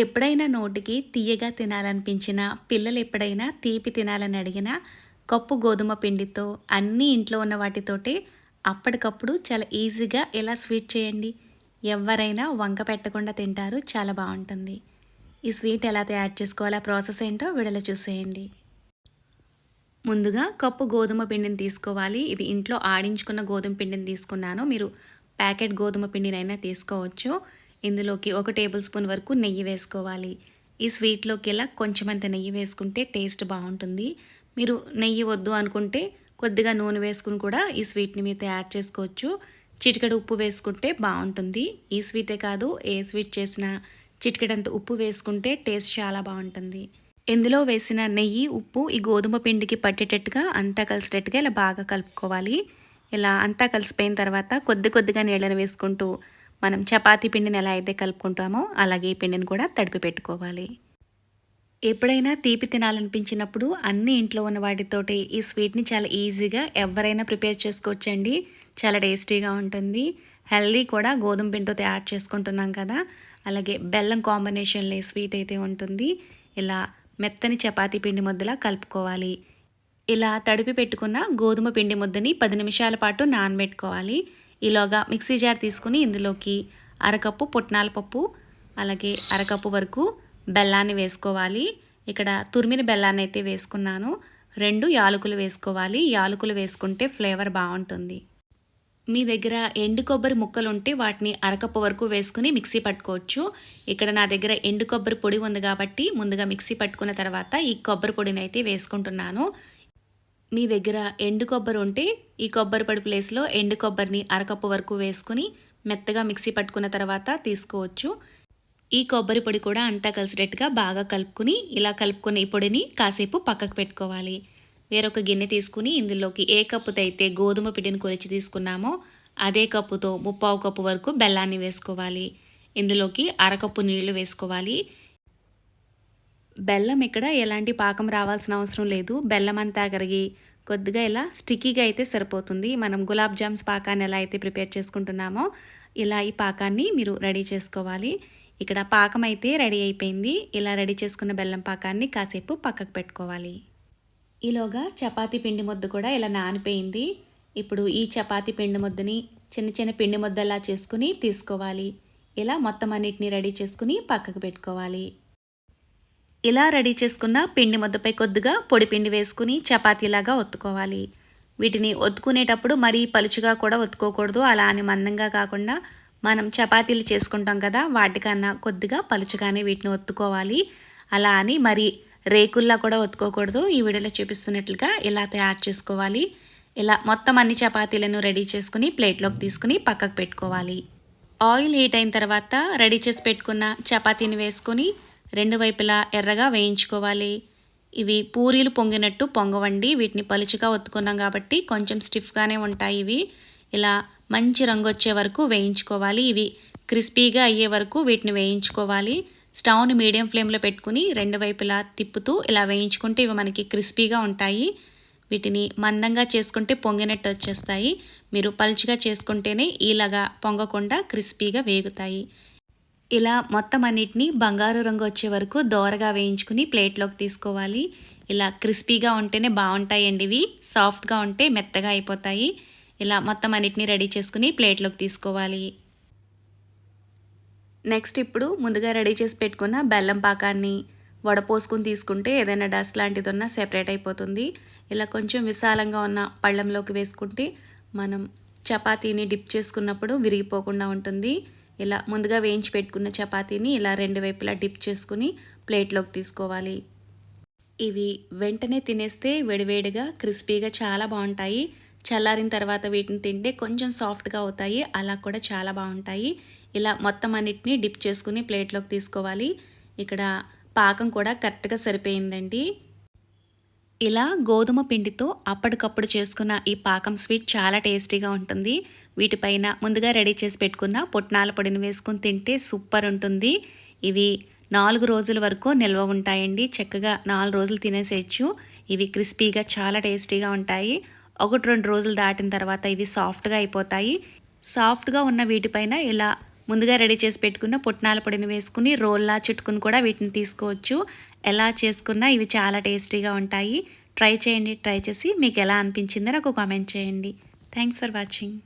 ఎప్పుడైనా నోటికి తీయగా తినాలనిపించినా పిల్లలు ఎప్పుడైనా తీపి తినాలని అడిగినా కప్పు గోధుమ పిండితో అన్నీ ఇంట్లో ఉన్న వాటితోటి అప్పటికప్పుడు చాలా ఈజీగా ఎలా స్వీట్ చేయండి. ఎవరైనా వంక పెట్టకుండా తింటారు చాలా బాగుంటుంది. ఈ స్వీట్ ఎలా తయారు చేసుకోవాలో ప్రాసెస్ ఏంటో విడల చూసేయండి. ముందుగా కప్పు గోధుమ పిండిని తీసుకోవాలి. ఇది ఇంట్లో ఆడించుకున్న గోధుమ పిండిని తీసుకున్నాను. మీరు ప్యాకెట్ గోధుమ పిండినైనా తీసుకోవచ్చు. ఇందులోకి ఒక టేబుల్ స్పూన్ వరకు నెయ్యి వేసుకోవాలి. ఈ స్వీట్లోకి ఇలా కొంచెమంత నెయ్యి వేసుకుంటే టేస్ట్ బాగుంటుంది. మీరు నెయ్యి వద్దు అనుకుంటే కొద్దిగా నూనె వేసుకుని కూడా ఈ స్వీట్ని మీరు తయారు చేసుకోవచ్చు. చిటికెడు ఉప్పు వేసుకుంటే బాగుంటుంది. ఈ స్వీటే కాదు ఏ స్వీట్ చేసినా చిటికెడంత ఉప్పు వేసుకుంటే టేస్ట్ చాలా బాగుంటుంది. ఇందులో వేసిన నెయ్యి ఉప్పు ఈ గోధుమ పిండికి పట్టేటట్టుగా అంతా కలిసేటట్టుగా ఇలా బాగా కలుపుకోవాలి. ఇలా అంతా కలిసిపోయిన తర్వాత కొద్ది కొద్దిగా నీళ్ళని వేసుకుంటూ మనం చపాతీ పిండిని ఎలా అయితే కలుపుకుంటామో అలాగే ఈ పిండిని కూడా తడిపి పెట్టుకోవాలి. ఎప్పుడైనా తీపి తినాలనిపించినప్పుడు అన్ని ఇంట్లో ఉన్న వాటితోటి ఈ స్వీట్ని చాలా ఈజీగా ఎవరైనా ప్రిపేర్ చేసుకోవచ్చండి. చాలా టేస్టీగా ఉంటుంది. హెల్దీ కూడా గోధుమ పిండితో తయారు చేసుకుంటున్నాం కదా. అలాగే బెల్లం కాంబినేషన్లో స్వీట్ అయితే ఉంటుంది. ఇలా మెత్తని చపాతీ పిండి ముద్దలా కలుపుకోవాలి. ఇలా తడిపి పెట్టుకున్న గోధుమ పిండి ముద్దని పది నిమిషాల పాటు నానబెట్టుకోవాలి. ఈలోగా మిక్సీ జార్ తీసుకుని ఇందులోకి అరకప్పు పుట్నాల పప్పు అలాగే అరకప్పు వరకు బెల్లాన్ని వేసుకోవాలి. ఇక్కడ తురిమిన బెల్లాన్ని అయితే వేసుకున్నాను. రెండు యాలకులు వేసుకోవాలి. యాలకులు వేసుకుంటే ఫ్లేవర్ బాగుంటుంది. మీ దగ్గర ఎండు కొబ్బరి ముక్కలు ఉంటే వాటిని అరకప్పు వరకు వేసుకుని మిక్సీ పట్టుకోవచ్చు. ఇక్కడ నా దగ్గర ఎండు కొబ్బరి పొడి ఉంది కాబట్టి ముందుగా మిక్సీ పట్టుకున్న తర్వాత ఈ కొబ్బరి పొడిని అయితే వేసుకుంటున్నాను. మీ దగ్గర ఎండు కొబ్బరి ఉంటే ఈ కొబ్బరి పొడి ప్లేస్లో ఎండు కొబ్బరిని అరకప్పు వరకు వేసుకుని మెత్తగా మిక్సీ పట్టుకున్న తర్వాత తీసుకోవచ్చు. ఈ కొబ్బరి పొడి కూడా అంతా కలిసేటట్టుగా బాగా కలుపుకుని ఇలా కలుపుకున్న ఈ పొడిని కాసేపు పక్కకు పెట్టుకోవాలి. వేరొక గిన్నె తీసుకుని ఇందులోకి ఏ కప్పుతో అయితే గోధుమ పిండిని కొలిచి తీసుకున్నామో అదే కప్పుతో ముప్పావు కప్పు వరకు బెల్లాన్ని వేసుకోవాలి. ఇందులోకి అరకప్పు నీళ్ళు వేసుకోవాలి. బెల్లం ఇక్కడ ఎలాంటి పాకం రావాల్సిన అవసరం లేదు. బెల్లం అంతా కరిగి కొద్దిగా ఇలా స్టిక్కీగా అయితే సరిపోతుంది. మనం గులాబ్ జామ్స్ పాకాన్ని ఎలా అయితే ప్రిపేర్ చేసుకుంటున్నామో ఇలా ఈ పాకాన్ని మీరు రెడీ చేసుకోవాలి. ఇక్కడ పాకం అయితే రెడీ అయిపోయింది. ఇలా రెడీ చేసుకున్న బెల్లం పాకాన్ని కాసేపు పక్కకు పెట్టుకోవాలి. ఈలోగా చపాతీ పిండి ముద్ద కూడా ఇలా నానిపోయింది. ఇప్పుడు ఈ చపాతీ పిండి ముద్దని చిన్న చిన్న పిండి ముద్దలా చేసుకుని తీసుకోవాలి. ఇలా మొత్తం అన్నిటిని రెడీ చేసుకుని పక్కకు పెట్టుకోవాలి. ఇలా రెడీ చేసుకున్న పిండి ముద్దపై కొద్దిగా పొడి పిండి వేసుకుని చపాతీలాగా ఒత్తుకోవాలి. వీటిని ఒత్తుకునేటప్పుడు మరీ పలుచుగా కూడా ఒత్తుకోకూడదు. అలా అని మందంగా కాకుండా మనం చపాతీలు చేసుకుంటాం కదా వాటికన్నా కొద్దిగా పలుచుగానే వీటిని ఒత్తుకోవాలి. అలా అని మరి రేకుల్లా కూడా ఒత్తుకోకూడదు. ఈ వీడియోలో చూపిస్తున్నట్లుగా ఇలా తయారు చేసుకోవాలి. ఇలా మొత్తం అన్ని చపాతీలను రెడీ చేసుకుని ప్లేట్లోకి తీసుకుని పక్కకు పెట్టుకోవాలి. ఆయిల్ హీట్ అయిన తర్వాత రెడీ చేసి పెట్టుకున్న చపాతీని వేసుకొని రెండు వైపులా ఎర్రగా వేయించుకోవాలి. ఇవి పూరీలు పొంగినట్టు పొంగవండి. వీటిని పలుచుగా ఒత్తుకున్నాం కాబట్టి కొంచెం స్టిఫ్గానే ఉంటాయి ఇవి. ఇలా మంచి రంగు వచ్చే వరకు వేయించుకోవాలి. ఇవి క్రిస్పీగా అయ్యే వరకు వీటిని వేయించుకోవాలి. స్టవ్ని మీడియం ఫ్లేమ్లో పెట్టుకుని రెండు వైపులా తిప్పుతూ ఇలా వేయించుకుంటే ఇవి మనకి క్రిస్పీగా ఉంటాయి. వీటిని మందంగా చేసుకుంటే పొంగినట్టు వచ్చేస్తాయి. మీరు పలుచగా చేసుకుంటేనే ఇలాగా పొంగకుండా క్రిస్పీగా వేగుతాయి. ఇలా మొత్తం అన్నిటిని బంగారు రంగు వచ్చే వరకు దోరగా వేయించుకుని ప్లేట్లోకి తీసుకోవాలి. ఇలా క్రిస్పీగా ఉంటేనే బాగుంటాయండి ఇవి. సాఫ్ట్గా ఉంటే మెత్తగా అయిపోతాయి. ఇలా మొత్తం అన్నిటినీ రెడీ చేసుకుని ప్లేట్లోకి తీసుకోవాలి. నెక్స్ట్ ఇప్పుడు ముందుగా రెడీ చేసి పెట్టుకున్న బెల్లం పాకాన్ని వడపోసుకుని తీసుకుంటే ఏదైనా డస్ట్ లాంటిది ఉన్నా సెపరేట్ అయిపోతుంది. ఇలా కొంచెం విశాలంగా ఉన్న పళ్ళంలోకి వేసుకుంటే మనం చపాతీని డిప్ చేసుకున్నప్పుడు విరిగిపోకుండా ఉంటుంది. ఇలా ముందుగా వేయించి పెట్టుకున్న చపాతీని ఇలా రెండు వైపులా డిప్ చేసుకుని ప్లేట్లోకి తీసుకోవాలి. ఇవి వెంటనే తినేస్తే వేడివేడిగా క్రిస్పీగా చాలా బాగుంటాయి. చల్లారిన తర్వాత వీటిని తింటే కొంచెం సాఫ్ట్గా అవుతాయి. అలా కూడా చాలా బాగుంటాయి. ఇలా మొత్తం అన్నిటిని డిప్ చేసుకుని ప్లేట్లోకి తీసుకోవాలి. ఇక్కడ పాకం కూడా కరెక్ట్గా సరిపోయిందండి. ఇలా గోధుమ పిండితో అప్పటికప్పుడు చేసుకున్న ఈ పాకం స్వీట్ చాలా టేస్టీగా ఉంటుంది. వీటిపైన ముందుగా రెడీ చేసి పెట్టుకున్న పుట్నాల పొడిని వేసుకుని తింటే సూపర్ ఉంటుంది. ఇవి నాలుగు రోజుల వరకు నిల్వ ఉంటాయండి. చక్కగా నాలుగు రోజులు తినేసేయచ్చు. ఇవి క్రిస్పీగా చాలా టేస్టీగా ఉంటాయి. ఒకటి రెండు రోజులు దాటిన తర్వాత ఇవి సాఫ్ట్గా అయిపోతాయి. సాఫ్ట్గా ఉన్న వీటిపైన ఇలా ముందుగా రెడీ చేసి పెట్టుకున్న పుట్నాల పొడిని వేసుకుని రోల్లా చుట్టుకుని కూడా వీటిని తీసుకోవచ్చు. ఎలా చేసుకున్నా ఇవి చాలా టేస్టీగా ఉంటాయి. ట్రై చేయండి ట్రై చేసి మీకు ఎలా అనిపించిందో నాకు కామెంట్ చేయండి. Thanks for watching